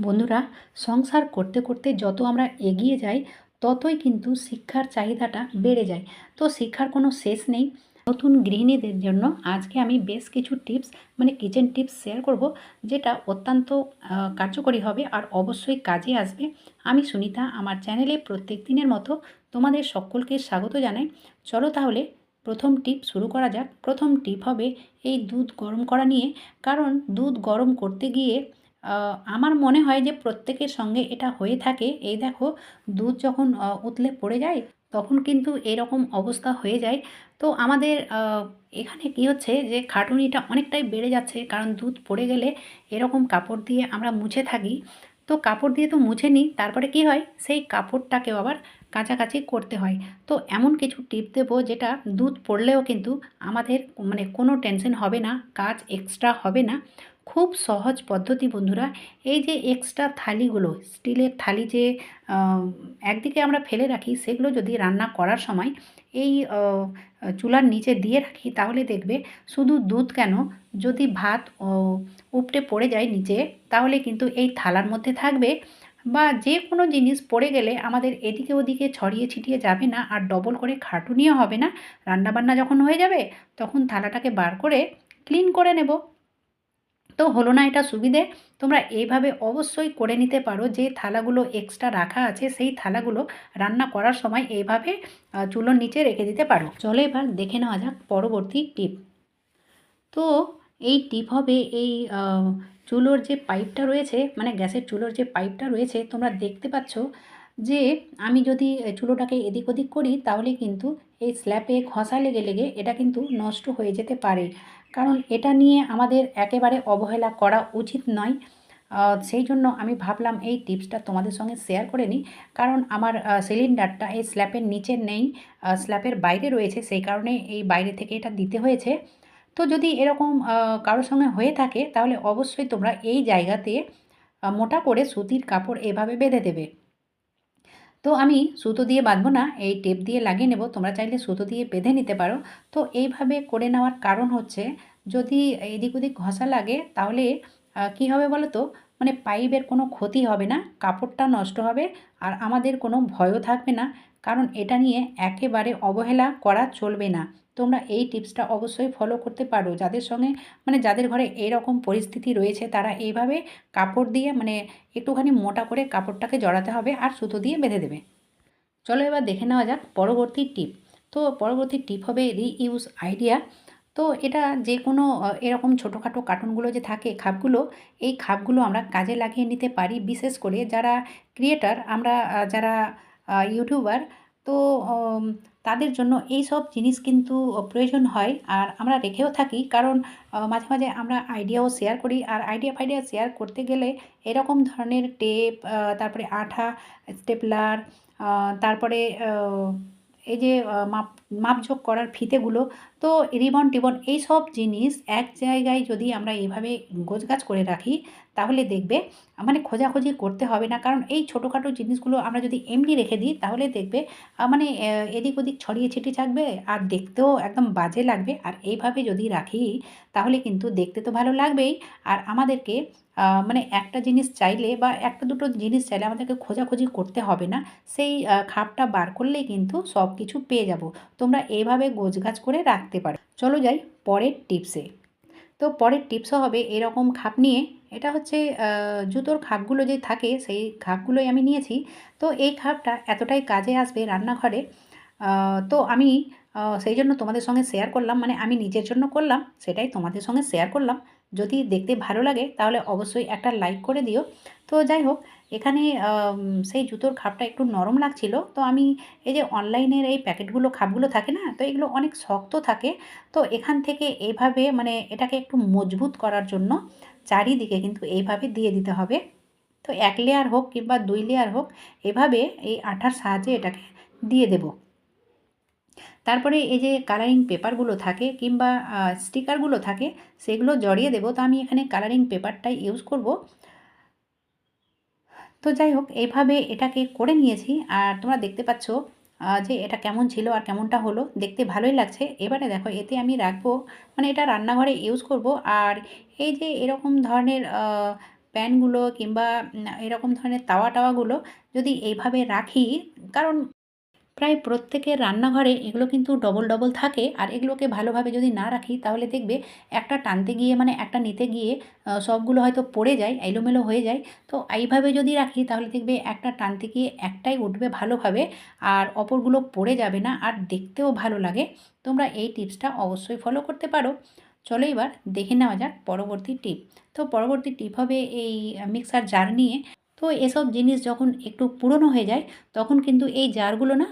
বন্ধুরা, সংসার করতে করতে যত আমরা এগিয়ে যাই, ততই কিন্তু শিক্ষার চাহিদাটা বেড়ে যায়। তো শিক্ষার কোনো শেষ নেই। নতুন গৃহিণীদের জন্য আজকে আমি বেশ কিছু টিপস মানে কিচেন টিপস শেয়ার করব, যেটা অত্যন্ত কার্যকরী হবে আর অবশ্যই কাজে আসবে। আমি সুনিতা, আমার চ্যানেলে প্রত্যেক দিনের মতো তোমাদের সকলকে স্বাগত জানাই। চলো তাহলে প্রথম টিপ শুরু করা যাক। প্রথম টিপ হবে এই দুধ গরম করা নিয়ে। কারণ দুধ গরম করতে গিয়ে আমার মনে হয় যে প্রত্যেকের সঙ্গে এটা হয়ে থাকে। এই দেখো, দুধ যখন উতলে পড়ে যায়, তখন কিন্তু এরকম অবস্থা হয়ে যায়। তো আমাদের এখানে কি হচ্ছে যে খাটুনিটা অনেকটাই বেড়ে যাচ্ছে, কারণ দুধ পড়ে গেলে এরকম কাপড় দিয়ে আমরা মুছে থাকি। তো কাপড় দিয়ে তো মুছে নিই, তারপরে কি হয়? সেই কাপড়টাকেও আবার কাছাকাছি করতে হয়। তো এমন কিছু টিপ দেবো যেটা দুধ পড়লেও কিন্তু আমাদের মানে কোনো টেনশন হবে না, কাজ এক্সট্রা হবে না। খুব সহজ পদ্ধতি বন্ধুরা। এই যে এক্সট্রা থালিগুলো, স্টিলের থালি যে একদিকে আমরা ফেলে রাখি, সেগুলো যদি রান্না করার সময় এই চুলার নিচে দিয়ে রাখি, তাহলে দেখবে শুধু দুধ কেন, যদি ভাত উপটে পড়ে যায় নিচে, তাহলে কিন্তু এই থালার মধ্যে থাকবে। বা যে কোনো জিনিস পড়ে গেলে আমাদের এদিকে ওদিকে ছড়িয়ে ছিটিয়ে যাবে না, আর ডবল করে খাটুনিও হবে না। রান্নাবান্না যখন হয়ে যাবে, তখন থালাটাকে বার করে ক্লিন করে নেব। তো হলো না এটা সুবিধে। তোমরা এইভাবে অবশ্যই করে নিতে পারো যে থালাগুলো এক্সট্রা রাখা আছে, সেই থালাগুলো রান্না করার সময় এইভাবে চুলোর নিচে রেখে দিতে পারো। চলো এবার দেখে নেওয়া যাক পরবর্তী টিপ তো এই টিপ হবে এই চুলোর যে পাইপটা রয়েছে মানে গ্যাসের চুলোর যে পাইপটা রয়েছে, তোমরা দেখতে পাচ্ছ যে আমি যদি চুলোটাকে এদিক ওদিক করি, তাহলে কিন্তু এই স্ল্যাপে ঘষা লেগে লেগে এটা কিন্তু নষ্ট হয়ে যেতে পারে। কারণ এটা নিয়ে আমাদের একেবারে অবহেলা করা উচিত নয়। সেই জন্য আমি ভাবলাম এই টিপসটা তোমাদের সঙ্গে শেয়ার করে নিই। কারণ আমার সিলিন্ডারটা এই স্ল্যাপের নিচে নেই স্ল্যাপের বাইরে রয়েছে, সেই কারণে এই বাইরে থেকে এটা দিতে হয়েছে। তো যদি এরকম কারোর সঙ্গে হয়ে থাকে, তাহলে অবশ্যই তোমরা এই জায়গাতে মোটা করে সুতির কাপড় এভাবে বেঁধে দেবে। তো আমি সুতো দিয়ে বাঁধবো না, এই টেপ দিয়ে লাগিয়ে নেব। তোমরা চাইলে সুতো দিয়ে বেঁধে নিতে পারো। তো এইভাবে করে নেওয়ার কারণ হচ্ছে, যদি এদিক ওদিক ঘষা লাগে, তাহলে কি হবে বলো তো মানে পাইপের কোনো ক্ষতি হবে না, কাপড়টা নষ্ট হবে, আর আমাদের কোনো ভয়ও থাকবে না। কারণ এটা নিয়ে একেবারে অবহেলা করা চলবে না। তোমরা এই টিপসটা অবশ্যই ফলো করতে পারো। যাদের সঙ্গে মানে যাদের ঘরে এরকম পরিস্থিতি রয়েছে, তারা এইভাবে কাপড় দিয়ে মানে একটুখানি মোটা করে কাপড়টাকে জড়াতে হবে আর সুতো দিয়ে বেঁধে দেবে। চলো এবার দেখে নেওয়া যাক পরবর্তী টিপ। তো পরবর্তী টিপ হবে রিইউজ আইডিয়া। তো এটা যে কোনো এরকম ছোটোখাটো কার্টুনগুলো যে থাকে খাপগুলো, এই খাপগুলো আমরা কাজে লাগিয়ে নিতে পারি। বিশেষ করে যারা ক্রিয়েটার, আমরা যারা ইউটিউবার, তো তাদের জন্য এই সব জিনিস কিন্তু প্রয়োজন হয়। আর আমরা রেখেও থাকি, কারণ মাঝে মাঝে আমরা আইডিয়াও শেয়ার করি। আর আইডিয়া ফাইডিয়া শেয়ার করতে গেলে এরকম ধরনের টেপ তারপরে আঠা স্টেপলার তারপরে এই যে মাপ, মাপঝোঁক করার ফিতেগুলো, তো রিবন, টিবন এই সব জিনিস এক জায়গায় যদি আমরা এইভাবে গোছগাছ করে রাখি, তাহলে দেখবে মানে খোঁজাখুঁজি করতে হবে না। কারণ এই ছোটোখাটো জিনিসগুলো আমরা যদি এমনি রেখে দিই, তাহলে দেখবে মানে এদিক ওদিক ছড়িয়ে ছিটিয়ে থাকবে আর দেখতেও একদম বাজে লাগবে। আর এইভাবে যদি রাখি, তাহলে কিন্তু দেখতে তো ভালো লাগবেই। আর আমাদেরকে মানে একটা জিনিস চাইলে বা একটা দুটো জিনিস চাইলে আমাদেরকে খোঁজাখুঁজি করতে হবে না। সেই খাপটা বার করলেই কিন্তু সব কিছু পেয়ে যাব। তোমরা এইভাবে গোছগাছ করে রাখতে পারো। চলো যাই পরের টিপসে তো পরের টিপসও হবে এরকম খাপ নিয়ে। এটা হচ্ছে জুতোর খাপগুলো যে থাকে, সেই খাপগুলোই আমি নিয়েছি। তো এই খাপটা এতটাই কাজে আসবে রান্নাঘরে। তো আমি সেই জন্য তোমাদের সঙ্গে শেয়ার করলাম। মানে আমি নিজের জন্য করলাম, সেটাই তোমাদের সঙ্গে শেয়ার করলাম। যদি দেখতে ভালো লাগে, তাহলে অবশ্যই একটা লাইক করে দিও। তো যাই হোক, এখানে সেই জুতোর খাপটা একটু নরম লাগছিল। তো আমি এই যে অনলাইনের এই প্যাকেটগুলো, খাপগুলো থাকে না, তো এগুলো অনেক শক্ত থাকে। তো এখান থেকে এইভাবে মানে এটাকে একটু মজবুত করার জন্য চারিদিকে কিন্তু এইভাবে দিয়ে দিতে হবে। তো এক লেয়ার হোক কিংবা দুই লেয়ার হোক, এভাবে এই আঠার সাহায্যে এটাকে দিয়ে দেব। তারপরে এই যে কালারিং পেপারগুলো থাকে কিংবা স্টিকারগুলো থাকে, সেগুলো জড়িয়ে দেবো। তো আমি এখানে কালারিং পেপারটাই ইউজ করব। তো যাই হোক, এইভাবে এটাকে করে নিয়েছি। আর তোমরা দেখতে পাচ্ছ যে এটা কেমন ছিল আর কেমনটা হলো। দেখতে ভালোই লাগছে। এবারে দেখো, এতে আমি রাখব মানে এটা রান্নাঘরে ইউজ করব। আর এই যে এরকম ধরনের প্যানগুলো কিংবা এরকম ধরনের তাওয়া টাওয়াগুলো যদি এইভাবে রাখি, কারণ প্রায় প্রত্যেকের রান্নাঘরে এগুলো কিন্তু ডবল ডবল থাকে। আর এগুলোকে ভালোভাবে যদি না রাখি, তাহলে দেখবে একটা টানতে গিয়ে মানে একটা নিতে গিয়ে সবগুলো হয়তো পড়ে যায়, এলোমেলো হয়ে যায়। তো এইভাবে যদি রাখি, তাহলে দেখবে একটা টানতে গিয়ে একটাই উঠবে ভালোভাবে, আর অপরগুলো পড়ে যাবে না, আর দেখতেও ভালো লাগে। তোমরা এই টিপসটা অবশ্যই ফলো করতে পারো। চলো এবার দেখে নেওয়া যাক পরবর্তী টিপ। তো পরবর্তী টিপ হবে এই মিক্সার জার নিয়ে। তো এসব জিনিস যখন একটু পুরনো হয়ে যায়, তখন কিন্তু এই জারগুলো না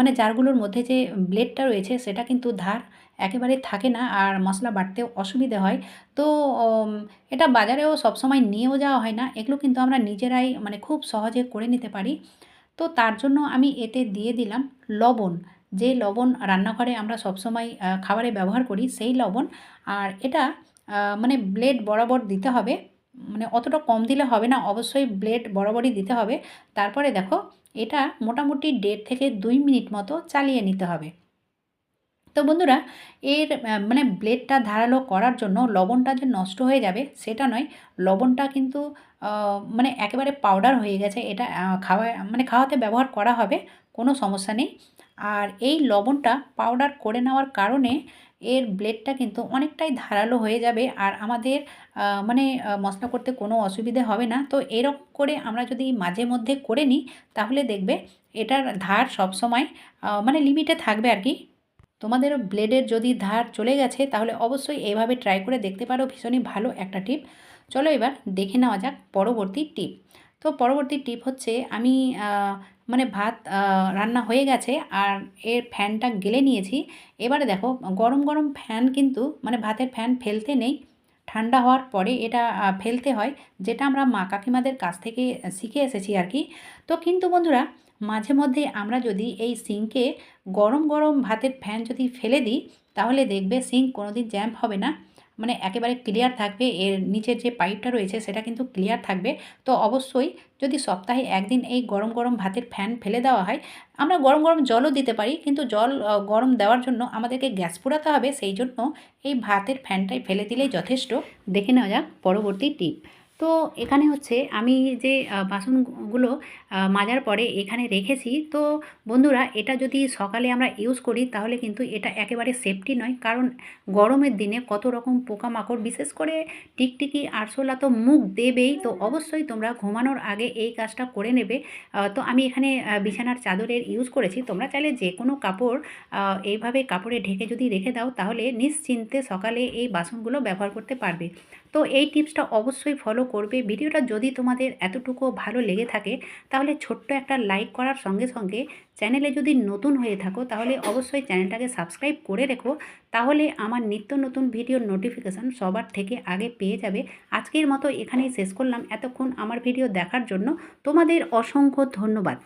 মানে জারগুলোর মধ্যে যে ব্লেডটা রয়েছে, সেটা কিন্তু ধার একেবারে থাকে না আর মশলা বাটতেও অসুবিধে হয়। তো এটা বাজারেও সবসময় নিয়েও যাওয়া হয় না। এগুলো কিন্তু আমরা নিজেরাই মানে খুব সহজে করে নিতে পারি। তো তার জন্য আমি এতে দিয়ে দিলাম লবণ। যে লবণ রান্নাঘরে আমরা সবসময় খাবারে ব্যবহার করি, সেই লবণ। আর এটা মানে ব্লেড বরাবর দিতে হবে। মানে অতটা কম দিলে হবে না, অবশ্যই ব্লেড বরাবরই দিতে হবে। তারপরে দেখো, এটা মোটামুটি দেড় থেকে দুই মিনিট মতো চালিয়ে নিতে হবে। তো বন্ধুরা, এর মানে ব্লেডটা ধারালো করার জন্য লবণটা যে নষ্ট হয়ে যাবে সেটা নয়, লবণটা কিন্তু মানে একেবারে পাউডার হয়ে গেছে, এটা খাওয়া মানে খাওয়াতে ব্যবহার করা হবে, কোনো সমস্যা নেই। আর এই লবণটা পাউডার করে নেওয়ার কারণে এর ব্লেডটা কিন্তু অনেকটাই ধারালো হয়ে যাবে আর আমাদের মানে মশলা করতে কোনো অসুবিধে হবে না। তো এরকম করে আমরা যদি মাঝে মধ্যে করে নিই, তাহলে দেখবে এটার ধার সবসময় মানে লিমিটে থাকবে আর কি। তোমাদের ব্লেডের যদি ধার চলে গেছে, তাহলে অবশ্যই এইভাবে ট্রাই করে দেখতে পারো, ভীষণই ভালো একটা টিপ চলো এবার দেখে নেওয়া যাক পরবর্তী টিপ তো পরবর্তী টিপ হচ্ছে আমি মানে ভাত রান্না হয়ে গেছে আর এর ফ্যানটা গেলে নিয়েছি। এবারে দেখো, গরম গরম ফ্যান কিন্তু মানে ভাতের ফ্যান ফেলতে নেই। ঠান্ডা হওয়ার পরে এটা ফেলতে হয়, যেটা আমরা মা কাকিমাদের কাছ থেকে শিখে এসেছি আর কি। তো কিন্তু বন্ধুরা, মাঝে মধ্যে আমরা যদি এই সিঙ্কে গরম গরম ভাতের ফ্যান যদি ফেলে দিই, তাহলে দেখবে সিঙ্ক কোনোদিন জ্যাম্প হবে না। মানে একেবারে ক্লিয়ার থাকবে, এর নিচের যে পাইপটা রয়েছে সেটা কিন্তু ক্লিয়ার থাকবে। তো অবশ্যই যদি সপ্তাহে একদিন এই গরম গরম ভাতের ফ্যান ফেলে দেওয়া হয়, আমরা গরম গরম জলও দিতে পারি, কিন্তু জল গরম দেওয়ার জন্য আমাদেরকে গ্যাস পোড়াতে হবে, সেই জন্য এই ভাতের ফ্যানটাই ফেলে দিলেই যথেষ্ট। দেখে নেওয়া যাক পরবর্তী টিপ তো এখানে হচ্ছে আমি যে বাসনগুলো মাজার পরে এখানে রেখেছি। তো বন্ধুরা, এটা যদি সকালে আমরা ইউজ করি, তাহলে কিন্তু এটা একেবারে সেফটি নয়। কারণ গরমের দিনে কত রকম পোকামাকড়, বিশেষ করে টিকটিকি, আরশোলা তো মুখ দেবেই। তো অবশ্যই তোমরা ঘুমানোর আগে এই কাজটা করে নেবে। তো আমি এখানে বিছানার চাদরের ইউজ করেছি। তোমরা চাইলে যে কোনো কাপড় এইভাবে কাপড়ে ঢেকে যদি রেখে দাও, তাহলে নিশ্চিন্তে সকালে এই বাসনগুলো ব্যবহার করতে পারবে। তো এই টিপসটা অবশ্যই ফলো করবে। ভিডিওটা যদি তোমাদের এতটুকু ভালো লেগে থাকে, তাহলে ছোট্ট একটা লাইক করার সঙ্গে সঙ্গে চ্যানেলে যদি নতুন হয়ে থাকো, তাহলে অবশ্যই চ্যানেলটাকে সাবস্ক্রাইব করে রেখো। তাহলে আমার নিত্য নতুন ভিডিওর নোটিফিকেশান সবার থেকে আগে পেয়ে যাবে। আজকের মতো এখানেই শেষ করলাম। এতক্ষণ আমার ভিডিও দেখার জন্য তোমাদের অসংখ্য ধন্যবাদ।